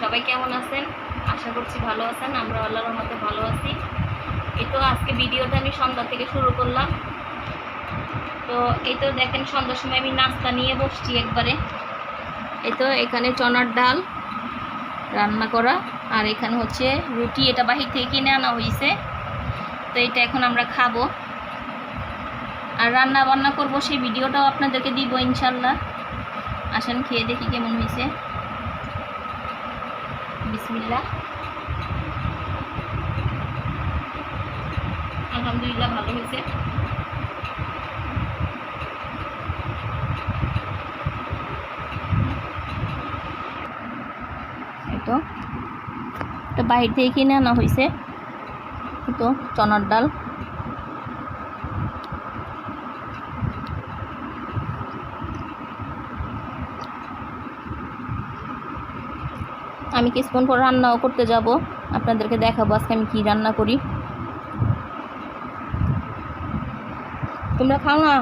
সবাই কেমন আছেন? আশা করছি ভালো আছেন, আমরা আল্লাহর রহমতে ভালো আছি। এই তো আজকে ভিডিওটা আমি সন্ধ্যা থেকে শুরু করলাম। তো এই তো দেখেন, সন্ধ্যার সময় আমি নাস্তা নিয়ে বসছি একবারে। এই তো এখানে চনার ডাল রান্না করা, আর এখানে হচ্ছে রুটি, এটা বাহির থেকে কিনে আনা হয়েছে তো এটা এখন আমরা খাব। আর রান্না বান্না করব সেই ভিডিওটাও আপনাদেরকে দিব ইনশাল্লাহ। আসেন, খেয়ে দেখি কেমন হয়েছে বিসমিল্লা আলহামদুলিল্লাহ ভালো হয়েছে। তো। বাইরে থেকে কিনে আনা হয়েছে। তো চনার ডাল। আমি কিছুক্ষণ পর রান্নাও করতে যাব। আপনাদেরকে দেখাবো আজকে আমি কি রান্না করি। তোমরা খাও না?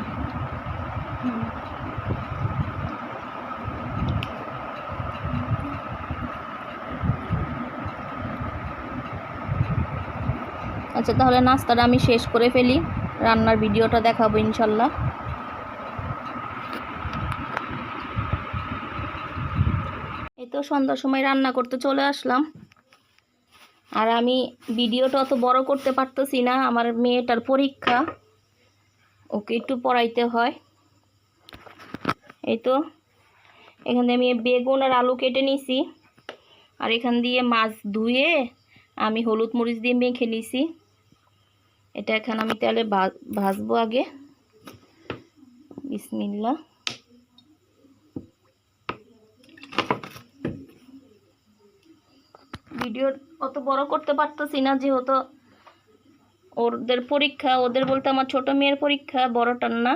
আচ্ছা তাহলে নাস্তাটা আমি শেষ করে ফেলি। রান্নার ভিডিওটা দেখাবো ইনশাল্লাহ এই তো সন্ধ্যার সময় রান্না করতে চলে আসলাম। আর আমি ভিডিওটা অত বড় করতে পারতেছি না, আমার মেয়েটার পরীক্ষা। ওকে একটু পড়াইতে হয়। এই তো, এখানে আমি বেগুন আর আলু কেটে নিছি। আর এখান দিয়ে মাছ ধুয়ে আমি হলুদ মরিচ দিয়ে মেখে নিছি। এটা এখন আমি তাহলে ভাজবো আগে। বিসমিল্লা ভিডিও অত বড় করতে পারতেছি না, যেহেতু ওদের পরীক্ষা, ওদের বলতে আমার ছোট মেয়ের পরীক্ষা, বড়টার না।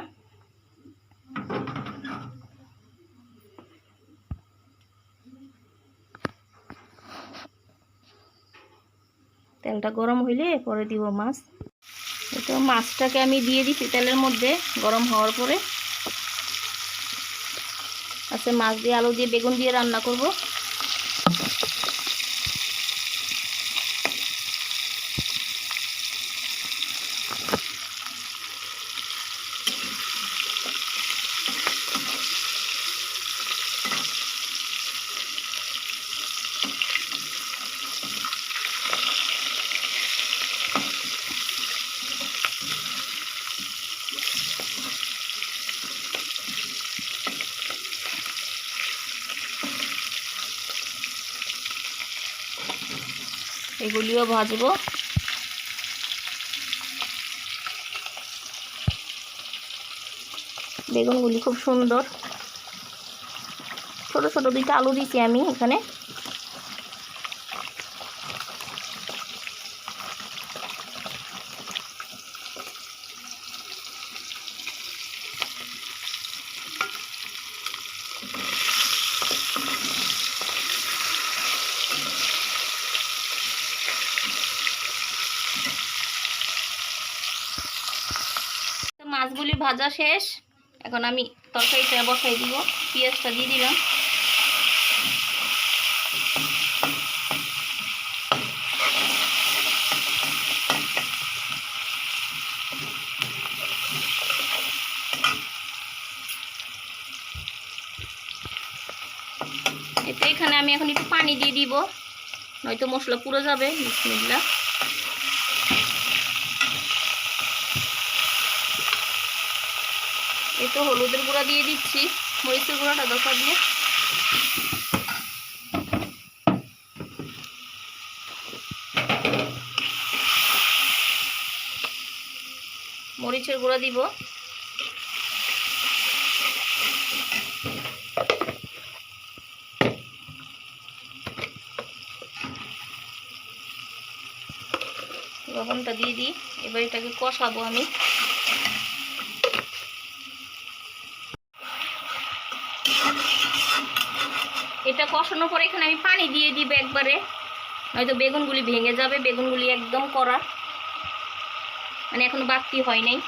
তেলটা গরম হইলে পরে দিব মাছ। তো মাছটাকে আমি দিয়ে দিচ্ছি তেলের মধ্যে, গরম হওয়ার পরে। আচ্ছা মাছ দিয়ে আলু দিয়ে বেগুন দিয়ে রান্না করব। এগুলিও ভাজবো। বেগুনগুলি খুব সুন্দর। ছোট ছোট দুইটা আলু দিছি আমি এখানে তো মাছগুলি ভাজা শেষ। এখন আমি তরকারিটা বসাই দিব। পেঁয়াজটা দিয়ে দিলাম। এখানে আমি এখন একটু পানি দিয়ে দিব। নয়তো মশলা পুরো যাবে। বিসমিল্লা তো হলুদের গুঁড়া দিয়ে দিচ্ছি। মরিচের গুঁড়াটা দরকার দিয়ে। মরিচের গুঁড়া দিব। লবণটা দিয়ে দিই। এবার এটাকে কষাবো আমি। কষানোর পরে এখানে আমি পানি দিয়ে দিব একবারে। নয়তো বেগুনগুলি ভেঙে যাবে, বেগুনগুলি একদম করা মানে এখনও বাড়তি হয় নাই।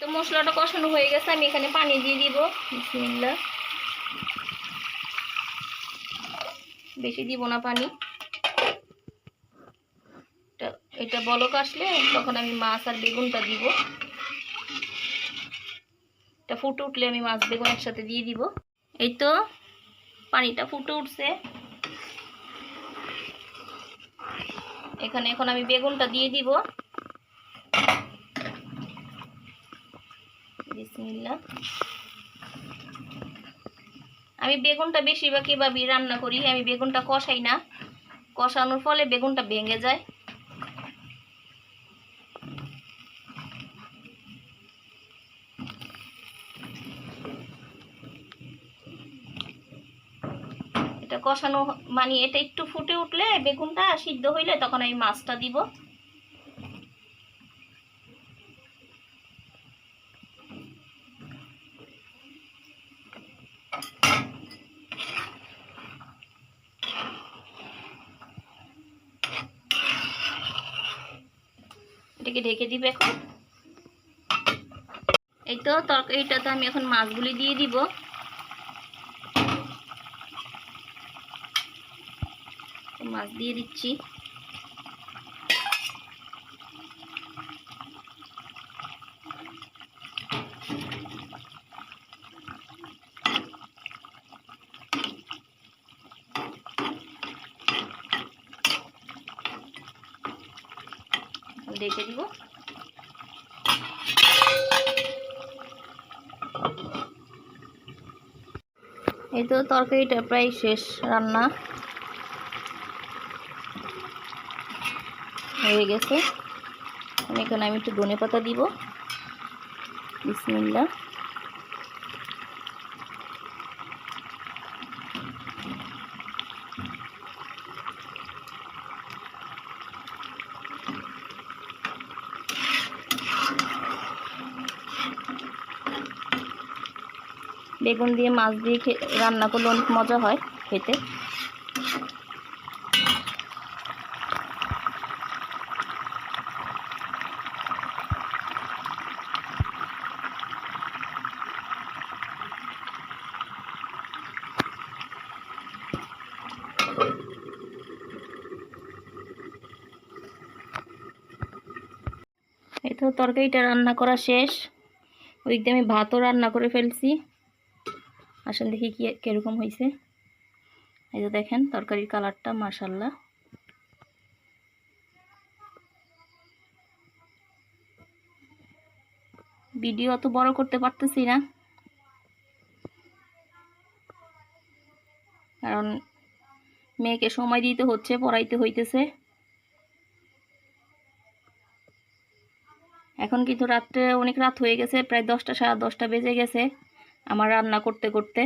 তো মশলাটা কষানো হয়ে গেছে, আমি এখানে পানি দিয়ে দিব। বিসমিল্লা বেশি দিব না পানি। এটা বলক আসলে, তখন আমি মাছ আর বেগুনটা দিব। এটা ফুটে উঠলে আমি মাছ বেগুন একসাথে দিয়ে দিব। এই তো পানিটা ফুটে উঠছে। এখানে এখন আমি বেগুনটা দিয়ে দিব। আমি বেগুনটা বেশিরভাগ এভাবেই রান্না করি, আমি বেগুনটা কষাই না। কষানোর ফলে বেগুনটা ভেঙে যায়। কষানো মানে এটা একটু ফুটে উঠলে বেগুনটা সিদ্ধ হইলে তখন আমি মাছটা দিব। এটাকে ঢেকে দিব এখন। এই তো তরকারিটাতে আমি এখন মাছগুলি দিয়ে দিব। মাছ দিয়ে দিচ্ছি। রেখে দিব। এই তো তরকারিটা প্রায় শেষ রান্না। হয়ে গেছে। এখানে আমি একটু ধনে পাতা দিব। বিসমিল্লা বেগুন দিয়ে মাছ দিয়ে রান্না করলে অনেক মজা হয় খেতে। এই তো তরকারিটা রান্না করা শেষ। ওই দিকে আমি ভাতও রান্না করে ফেলছি। আসলে দেখি কি, কীরকম হয়েছে এই যে দেখেন, তরকারির কালারটা মাশাল্লাহ ভিডিও অত বড় করতে পারতেছি না। মেয়েকে সময় দিতে হচ্ছে, পড়াইতে হইতেছে। এখন কিন্তু রাত্রে অনেক রাত হয়ে গেছে, প্রায় দশটা, সাড়ে দশটা বেজে গেছে আমার রান্না করতে করতে।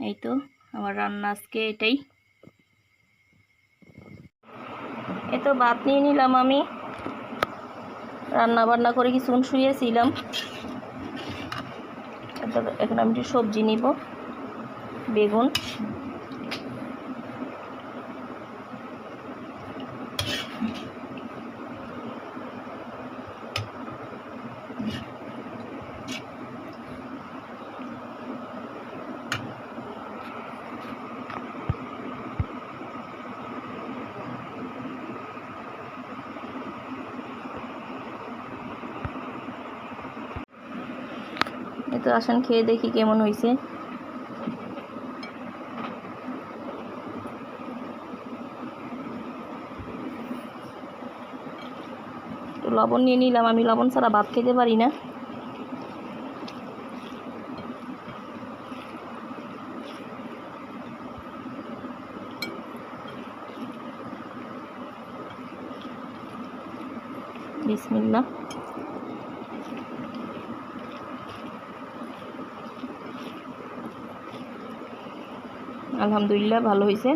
এই তো, আমার রান্না আজকে এটাই। এই তো ভাত নিয়ে নিলাম আমি। রান্না বান্না করে কিছুক্ষণ শুয়েছিলাম। এখন আমি একটু সবজি নিব, বেগুন। এই তো আসেন, খেয়ে দেখি কেমন হয়েছে একটু লবণ নিয়ে নিলাম, আমি লবণ ছাড়া ভাত খেতে পারি না। বিসমিল্লাহ। আলহামদুলিল্লাহ, ভালো হয়েছে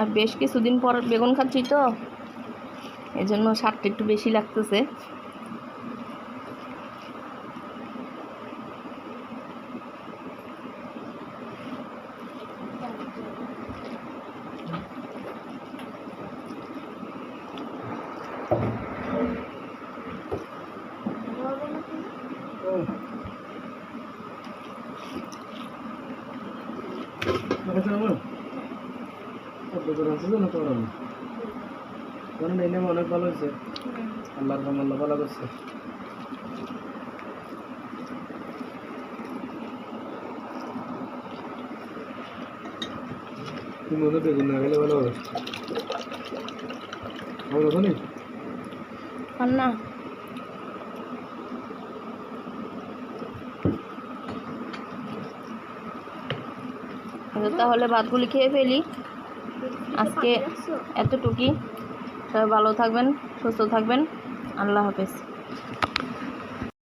আর বেশ কিছুদিন পর বেগুন খাচ্ছি তো এই জন্য স্বাদটা একটু বেশি লাগতেছে। অনেক ভালো হয়েছে আল্লাহর কাম আল্লাহ। ভালো করছে তুমি মনে বেগুন না গেলে ভালো হবে আর না আচ্ছা, তাহলে ভাতগুলি খেয়ে ফেলি। আজকে এতটুকুই। সবাই ভালো থাকবেন সুস্থ থাকবেন। আল্লাহ হাফেজ।